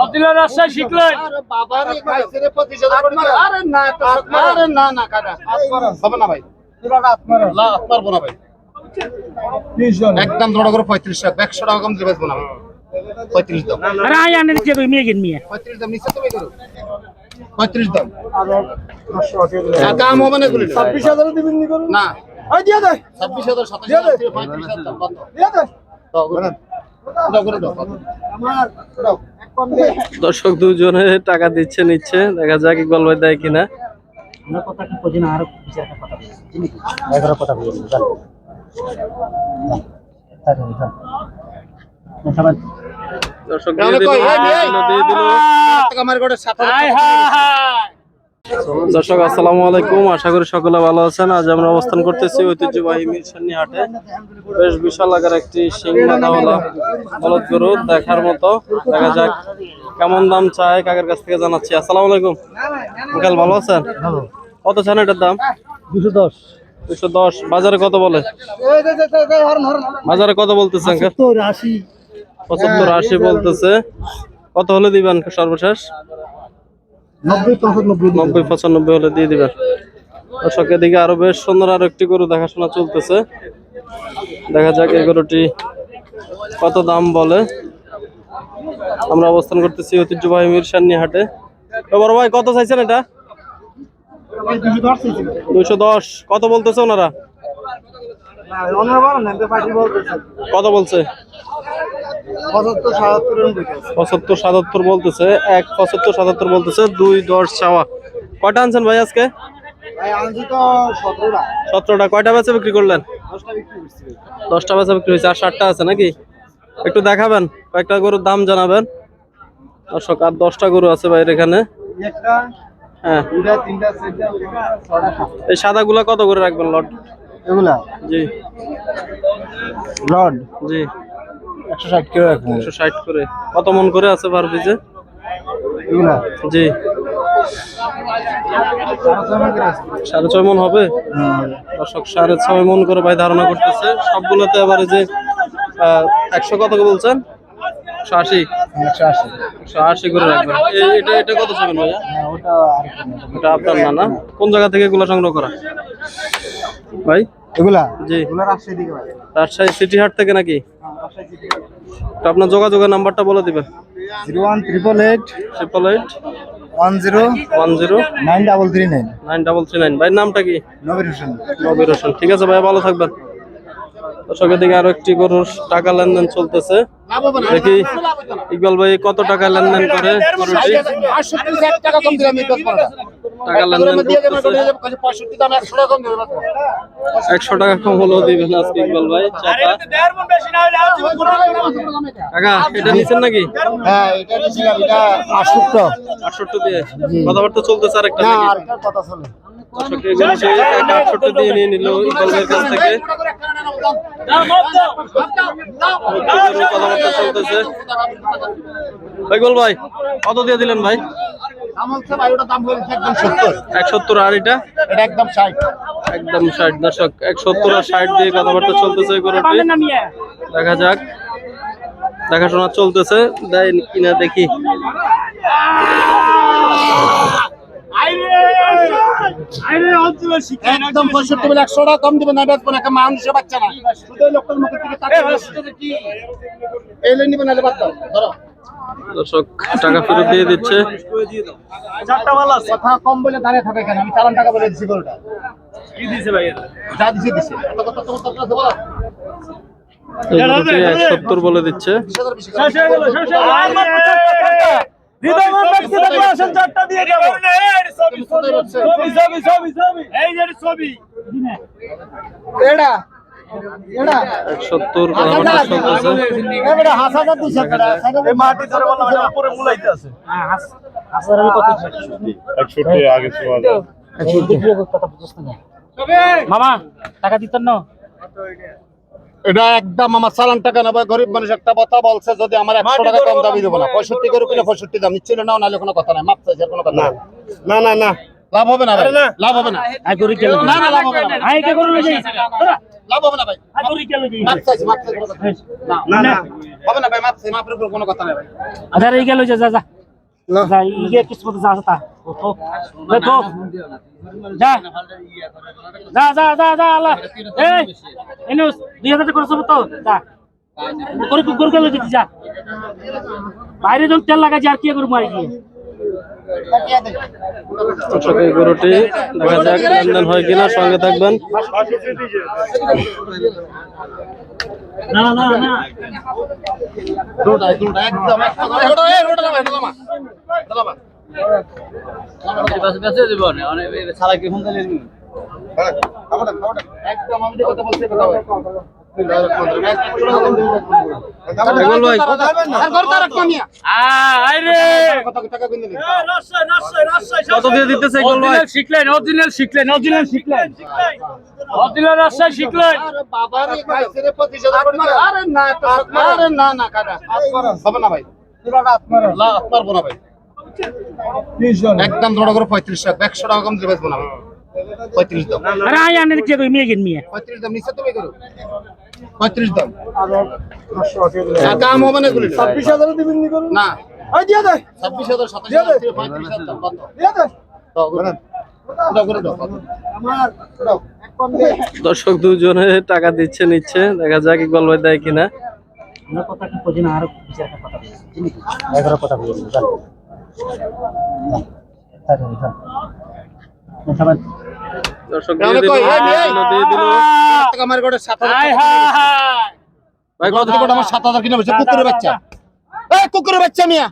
অদিলা রাজশাহী শিখলেন। আরে না আরে না না হবে না ভাই। না ভাই। একদম ধরা করে পঁয়ত্রিশ টাকা একশো টাকা কম দিয়ে বেচবো না ভাই। পঁয়ত্রিশ দাম। আরে আই আনের যে মেয়ে গিন মিয়া। পঁয়ত্রিশ দাম নিচে তুমি করো। পঁয়ত্রিশ দাম। আর দাম হবে না এগুলি ছাব্বিশ হাজার দিবেন না ছাব্বিশ হাজার সাতাশ হাজার পঁয়ত্রিশ হাজার দাম কত? দাও, করে। দাও। করে দাও, কত? দাও। দর্শক দুজনে টাকা দিচ্ছে নিচ্ছে। দেখা যাক ইকবাল ভাই দেয় কিনা। দর্শক দিয়ে দিল। দর্শক আসসালামু আলাইকুম। আশা করি সকলে ভালো আছেন। আজ আমরা অবস্থান করতেছি ঐতিহ্যবাহী মিরসানি হাটে। বেশ বিশাল আকার একটি সিং মাথাওয়ালা বলদ গরু দেখার মতো। দেখা যাক কেমন দাম চায় কাকের কাছ থেকে জানাচ্ছি। আসসালামু আলাইকুম। আঙ্কেল ভালো আছেন? কত চান এটার দাম? দুশো দশ। দুশো দশ। বাজারে কত বলে? বাজারে কত বলতেছে আঙ্কেল? পঁচাত্তর আশি বলতেছে। কত হলে দিবেন সর্বশেষ? নব্বই পঁচানব্বই হলে দিয়ে দিবেন দর্শকের দিকে আরও বেশ সুন্দর আরও একটি গরু দেখাশোনা চলতেছে। দেখা যাক এই গরুটি কত দাম বলে। আমরা অবস্থান করতেছি ঐতিহ্যবাহী মিরসান্নি হাটে বড় ভাই কত চাইছেন এটা? দুশো দশ দুইশো দশ। কত বলতেছে ওনারা? কত বলছে? পঁচাত্তর সাতাত্তর বলতেছে এক পঁচাত্তর সাতাত্তর বলতেছে দুই দশ চাওয়া। কয়টা আনছেন ভাই আজকে? সতেরোটা। কয়টা বেচে বিক্রি করলেন? দশটা বিক্রি বেচা বিক্রি হয়েছে আর ষাটটা আছে নাকি? একটু দেখাবেন কয়েকটা গরুর দাম জানাবেন। দর্শক আর দশটা গরু আছে বাইরে এখানে। হ্যাঁ। এই সাদাগুলা কত করে রাখবেন লট? এগুলা? জি। রড জি। একশো ষাট কিলো রাখব একশো ষাট করে। কত মন করে আছে পার এগুলা? জি। সাড়ে ছয় মন হবে? দর্শক সাড়ে ছয় মন করে ভাই ধারণা করতেছে। সবগুলোতে এবারে যে একশো কত করে বলছেন? একশো আশি। একশো আশি। করে রাখবেন। এটা এটা কত চাবেন ভাইয়া? হ্যাঁ ওটা আপনার না না? কোন জায়গা থেকে এগুলো সংগ্রহ করা? ভাই? এগুলা? জি। রাজশাহী দিকে সিটি হাট থেকে নাকি? তো আপনার যোগাযোগের নাম্বারটা বলে দিবেন। Zero one triple eight triple eight one zero one zero nine double three nine. Nine double three nine. ভাইয়ের নামটা কি? নবীর হোসেন। নবির হোসেন। ঠিক আছে ভাই ভালো থাকবেন। দর্শকের দিকে আরও একটি গরুর টাকা লেনদেন চলতেছে। লাভ হবে না দেখি ইকবাল ভাই কত টাকা লেনদেন করে গরুটি? টাকা লেনদেন একশো টাকা কম হলেও দিবেন আজকে ইকবাল ভাই কাকা এটা নিচ্ছেন নাকি? হ্যাঁ এটা দিয়েছিলাম এটা আটষট্টি। আটষট্টি দিয়ে। কথাবার্তা চলতেছে আর একটা কথা দিয়ে নিয়ে নিল ইকবাল ভাইয়ের কাছ থেকে। কথাবার্তা চলতেছে। ইকবাল ভাই কত দিয়ে দিলেন ভাই? একদম সত্তর। এক সত্তর আর এটা? এটা একদম ষাট। একদম ষাট দশক এক সত্তর আর ষাট দিয়ে কথাবার্তা চলতেছে দেখা যাক। দেখাশোনা চলতেছে দেয় কিনা দেখি। একদম পঁয়ষট্টি বলে একশো টাকা কম দিবেন না বেচবো একটা মানুষের বাচ্চা না। শুধু লোকটার মুখের দিকে তাকিয়ে এলে নিবে নাহলে ধরো। দর্শক টাকা ফেরত দিয়ে দিচ্ছে কথা কম বলে দাঁড়িয়ে থাকে কেন আমি চালান টাকা বলে দিছি গরুটা যা দিছে দিছে এত কথা তোমার তো আপনার দেবো না। এই গরুটি এক সত্তর বলে দিচ্ছে এক সত্তর মামা টাকা দিতেন না। এটা একদম আমার চালান টাকা নেবে গরিব মানুষ একটা কথা বলছে যদি আমার একশো টাকা কম দামি দেবো না। পঁয়ষট্টি করে কিনে পঁয়ষট্টি দাম। নিচ্ছিল নাও নাহলে কোনো কথা নাই। মাপ চাইছে কোনো কথা না না না না। লাভ হবে না ভাই, লাভ হবে না। আই করি না না লাভ হবে না। লাভ হবে না ভাই। আর তোর এই গেল যে মাপ চাইছি মাপ চাইছি কোনো কথা নেই। না না। না হবে না ভাই মাপ চাই মাপের উপর কোনো কথা নেই ভাই। আধার এই গেল যা যা যা। ইয়ে কিসমত যা তা। তো তো যা। যা যা যা যা আল্লাহ। এই তো। যা। করে গরু গেল যা। বাইরে যখন তেল লাগা যা আর কি করব আর কি? দর্শক এই গরুটি দেখা যাক লেনদেন হয় কিনা সঙ্গে থাকবেন। না না না। একদম লামা একদম আমি যে কথা বলছি কথা ভাই ইকবাল ভাই। আর। গরু তার একটা মিয়া আরে কত টাকা কিনে দিলি কত দিয়ে দিতেছে শিখলেন অরিজিনাল শিখলেন অরিজিনাল শিখলেন। অরিজিনাল রাস্তায় শিখলেন। আরে বাবা রে খাইছে রে 25000 করে আরে না আরে না না কাটা হবে না ভাই। পুরোটা আপনার লা আপনার বোনা ভাই। একদম ধরো করে 35 টাকা 100 টাকা কম বেচবো না 35 দাম আরে আয় আনে দেখে কই মেয়ে গেন মেয়ে। 35 দাম নিচে তুমি করো। 35 দাম। আর কাম হবে না গুলি 26000 দিবেন নি করুন না। আই দিয়া দে। 26000 27000 থেকে 35000 দাম কত? দিয়া দে। দাও করে দাও। করে দাও। আমার। দাও এক কম দে দর্শক দুজনে টাকা দিচ্ছে নিচ্ছে। দেখা যাক ইকবাল ভাই দেয় কিনা। কথা দর্শক দিয়ে দিল কই, এই মেয়ে। দিয়ে দিল। টাকা আমার গোটা 7000 হাই হাই ভাই কত কত কোটা আমার 7000 কিনে বসে? কুকুরের বাচ্চা। এই কুকুরের বাচ্চা মিয়া।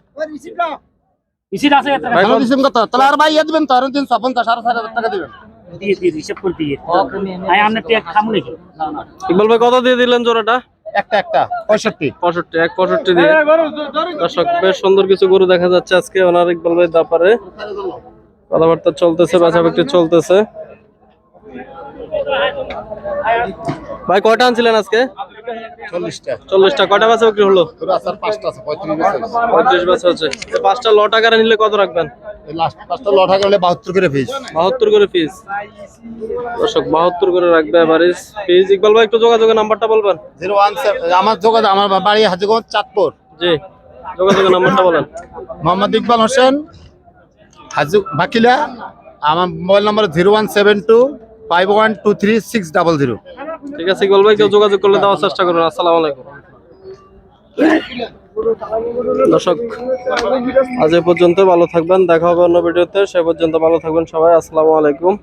ইসির আছে ভাই ভালো দিছেন কত? তাহলে আর ভাই ইয়ে দিবেন তো আর দিন 50 সাড়ে 4000 টাকা দিবেন। দিয়ে দিয়ে হিসাব করে দিয়ে। আয় আমরা টেক খামু নাকি? ইকবাল ভাই কত দিয়ে দিলেন জোড়াটা? একটা একটা 65 পঁয়ষট্টি এক পঁয়ষট্টি দিয়ে। দর্শক বেশ সুন্দর কিছু গরু দেখা যাচ্ছে আজকে। ওনার ইকবাল ভাই ব্যাপারে কথাবার্তা চলতেছে বেচা বিক্রি চলতেছে। ভাই কয়টা আনছিলেন আজকে? 40 চল্লিশটা। কয়টা বিক্রি হলো? তোর আছে 35 বছর পঁয়ত্রিশ বেচা হচ্ছে পাঁচটা ল টাকার নিলে কত রাখবেন? পাঁচটা লট 72 করে ফিস বাহাত্তর করে দর্শক বাহাত্তর করে রাখবে এভারেজ পিস ইকবাল ভাই একটু যোগাযোগের নাম্বারটা বলবেন? 017 আমার যোগাযোগ আমার বাড়ি হাজিগঞ্জ চাঁদপুর। জি যোগাযোগের নাম্বারটা বলেন। মোহাম্মদ ইকবাল হোসেন হাজু বাকিলা আমার mobile number zero one seven two five one two three six double zero. ঠিক আছে ইকবাল ভাই কেউ যোগাযোগ করলে দেওয়ার চেষ্টা করুন। আসসালামু আলাইকুম। দর্শক আজ এ পর্যন্ত ভালো থাকবেন দেখা হবে অন্য ভিডিওতে। সে পর্যন্ত ভালো থাকবেন সবাই আসসালামু আলাইকুম।